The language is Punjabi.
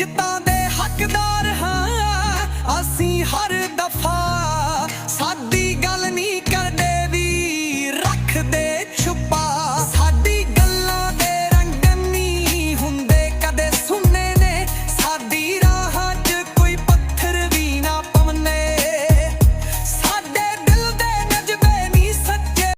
ਇੱਜ਼ਤਾਂ ਦੇ ਹੱਕਦਾਰ ਹਾਂ। ਅਸੀਂ ਹਰ ਦਫਾ ਸਾਡੀ ਗੱਲ ਨਹੀਂ ਕਰਦੇ ਵੀ ਰੱਖਦੇ